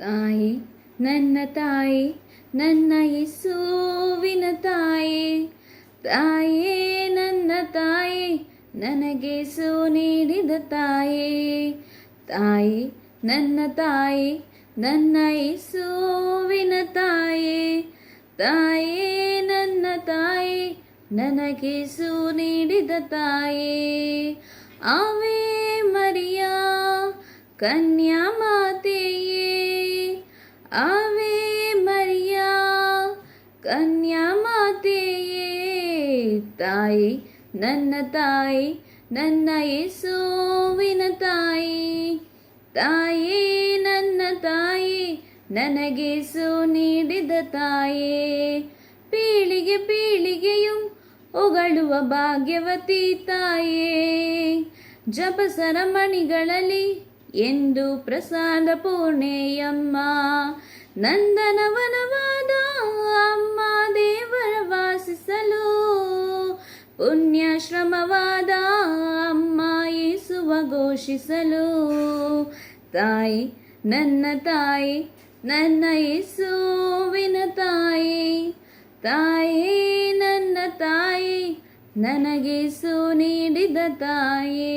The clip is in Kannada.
ತಾಯಿ, ನನ್ನ ತಾಯಿ, ನನ್ನ ಯೇಸುವಿನ ತಾಯಿ. ತಾಯೇ ನನ್ನ ತಾಯಿ, ನನಗೆ ಸು ನೀಡಿದ ತಾಯಿ. ತಾಯಿ, ನನ್ನ ತಾಯಿ, ನನ್ನ ಯೇಸುವಿನ ತಾಯಿ. ತಾಯೇ ನನ್ನ ತಾಯಿ, ನನಗೆ ಸು ನೀಡಿದ ತಾಯಿ. ಅವೇ ಮರಿಯಾ, ಕನ್ಯಾ ಕನ್ಯಾ ಮಾತೆಯೇ ತಾಯಿ, ನನ್ನ ತಾಯಿ, ನನ್ನ ಯೇಸುವಿನ ತಾಯಿ, ತಾಯೇ, ನನ್ನ ತಾಯಿ, ನನಗೆ ಸೋ ನೀಡಿದ ತಾಯೇ, ಪೀಳಿಗೆ ಪೀಳಿಗೆಯು ಉಗಳುವ ಭಾಗ್ಯವತಿ ತಾಯೇ ಜಪಸರಮಣಿಗಳಲ್ಲಿ ಎಂದು ಪ್ರಸಾದ ಪೂರ್ಣೆಯಮ್ಮ ನಂದನವನವಾದ ಅಮ್ಮ ದೇವರ ವಾಸಿಸಲು ಪುಣ್ಯಾಶ್ರಮವಾದ ಅಮ್ಮ ಏಸುವ ಘೋಷಿಸಲು. ತಾಯಿ, ನನ್ನ ತಾಯಿ, ನನ್ನ ಯೇಸುವಿನ ತಾಯಿ ತಾಯಿ, ನನ್ನ ತಾಯಿ ನನಗೆ ಸು ನೀಡಿದ ತಾಯೇ.